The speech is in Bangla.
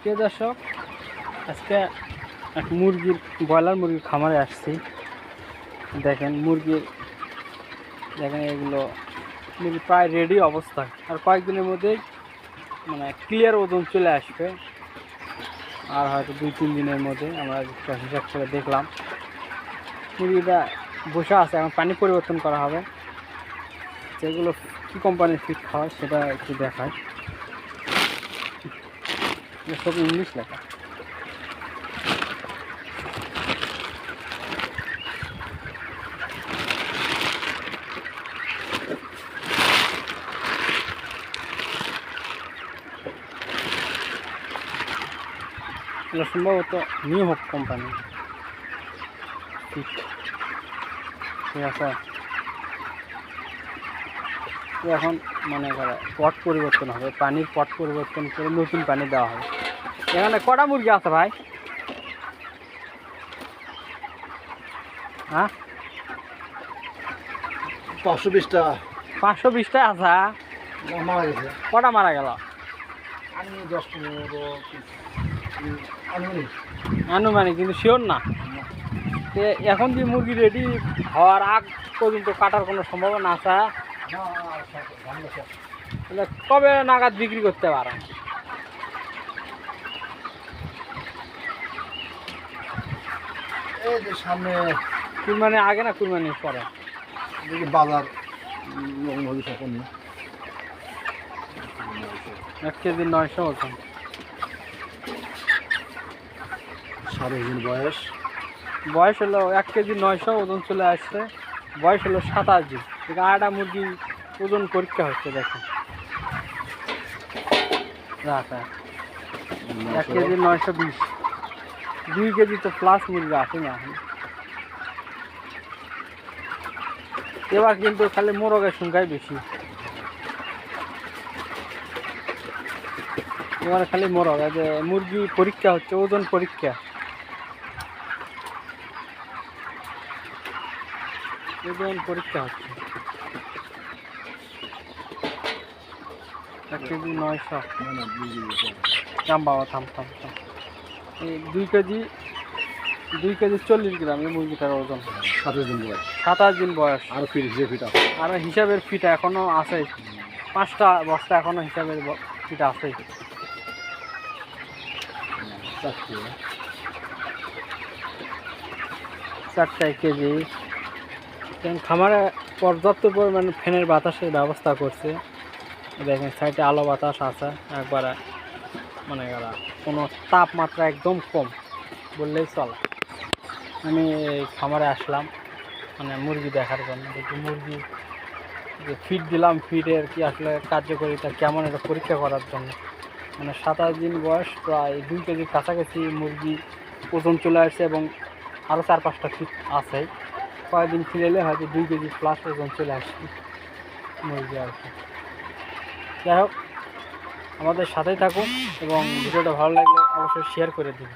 প্রিয় দর্শক, আজকে এক মুরগির, ব্রয়লার মুরগির খামারে আসছি। দেখেন মুরগির দেখেন এগুলো মুরগি প্রায় রেডি অবস্থায়। আর কয়েকদিনের মধ্যেই মানে ক্লিয়ার ওজন চলে আসবে। আর হয়তো দুই, তিন দিনের মধ্যে আমরা হিসাব করে দেখলাম। মুরগিটা বসে আছে, এখন পানি পরিবর্তন করা হবে। যেগুলো কী কোম্পানির ফিট খাওয়ায় সেটা একটু দেখায়। এটা সব ইংলিশ লেখা এটা সম্ভবত নিউ হোপ কোম্পানি ঠিক ঠিক আছে তো এখন মানে করে পট পরিবর্তন হবে পানির পট পরিবর্তন করে নতুন পানি দেওয়া হবে এখানে কটা মুরগি আছে ভাই? হ্যাঁ? পাঁচশো বিশটা। পাঁচশো বিশটা আছে মারা গেছে। কটা মারা গেল? আমি দশ পনেরো আনুমানিক। কিন্তু শিওর না। এখন যে মুরগি রেডি হওয়ার আগ পর্যন্ত কাটার কোনো সম্ভাবনা আছে। তাহলে কবে নাগাদ বিক্রি করতে পারেন? এই যে সামনে কুরবানি আগে না কুরবানির পরে? দেখি বাজার তখন। এক কেজি নয়শো ওজন সাড়ে দিন বয়স। বয়স হলো এক কেজি নয়শো ওজন চলে আসছে। বয়স হলো সাতাশ। দিন আটা মুরগি ওজন পরীক্ষা হচ্ছে দেখেন রাখা এক কেজি নয়শো বিশ। দুই কেজি তো প্লাস মুরগি আসে না এখন। এবার কিন্তু খালি মোরগের সংখ্যাই বেশি। এবার খালি মোরগ যে মুরগি পরীক্ষা হচ্ছে, ওজন পরীক্ষা। ওজন পরীক্ষা হচ্ছে। এক কেজি নয়শো। থাম বাবা, থাম থাম থাম। দুই কেজি দুই কেজি চল্লিশ গ্রাম এই মুরগিটার ওজন। সাড়ে দিন বয়স। সাতাশ দিন বয়স। আর ফিট যে ফিট আর হিসাবের ফিটা এখনও আছে। পাঁচটা বস্তা এখনও হিসাবের ফিটা আছে। চারটে চারটায় কেজি। খামারে পর্যাপ্ত পরিমাণে ফ্যানের বাতাসের ব্যবস্থা করছে। দেখেন সাইডে আলো বাতাস আছে একবারে। মানে এরা, কোনো তাপমাত্রা একদম কম, বললেই চলে। আমি খামারে আসলাম মানে মুরগি দেখার জন্য। দেখি মুরগি, যে ফিড দিলাম ফিডের কি আসলে কার্যকারিতা কেমন, এটা পরীক্ষা করার জন্য। মানে সাতাশ দিন বয়স, প্রায় দুই কেজির কাছাকাছি মুরগি ওজন চলে আসছে এবং আরও চার পাঁচটা ফিট আছে। কয়েকদিন ফিরেলে হয়তো দুই কেজি প্লাস ওজন চলে আসছে মুরগি আর কি। যাই হোক আমাদের সাথেই থাকুন এবং ভিডিওটা ভালো লাগলে অবশ্যই শেয়ার করে দিন।